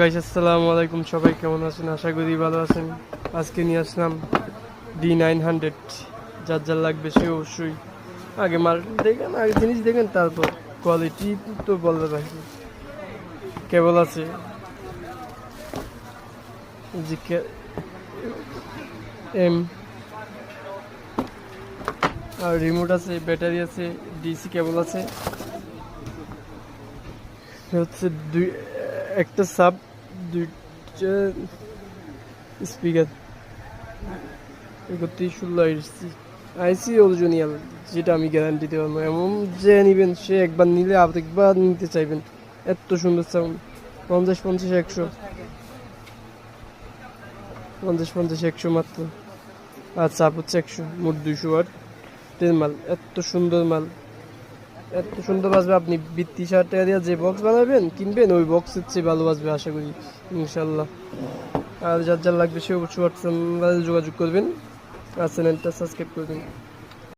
Guys আসসালামু আলাইকুম সবাই, কেমন আছেন? আশা করি ভালো আছেন। আজকে নিয়ে আসলাম ডি নাইন হান্ড্রেড যার যার লাগবে সে অবশ্যই আগে মাল দেখেন, আগে জিনিস দেখেন, তারপর কোয়ালিটি তো বলতে পারি কেবল আছে? যে এম আর রিমোট আছে ব্যাটারি আছে ডিসি কেবল আছে। হচ্ছে দুই একটা সাব দুইটা স্পিকার। একত্রিশ ষোলো আইসি। আইসি অরিজিনাল, যেটা আমি গ্যারান্টি দিতে পারব। এমন যে নিবেন, সে একবার নিলে আরেকবার নিতে চাইবেন। এত সুন্দর সাউন্ড পঞ্চাশ পঞ্চাশ, একশো। পঞ্চাশ পঞ্চাশ, একশো মাত্র। আর চাপ হচ্ছে একশো। মোট দুইশো আট মাল, এত সুন্দর মাল। এত সুন্দর বাজবে, আপনি বৃত্তি ষাট টাকা দিয়ে যে বক্স বানাবেন, কিনবেন, ওই বক্স হচ্ছে ভালো বাজবে, আশা করি ইনশাল্লাহ আর যার যার লাগবে সে অবশ্যই হোয়াটসঅ্যাপ যোগাযোগ করবেন, আর চ্যানেলটা সাবস্ক্রাইব করবেন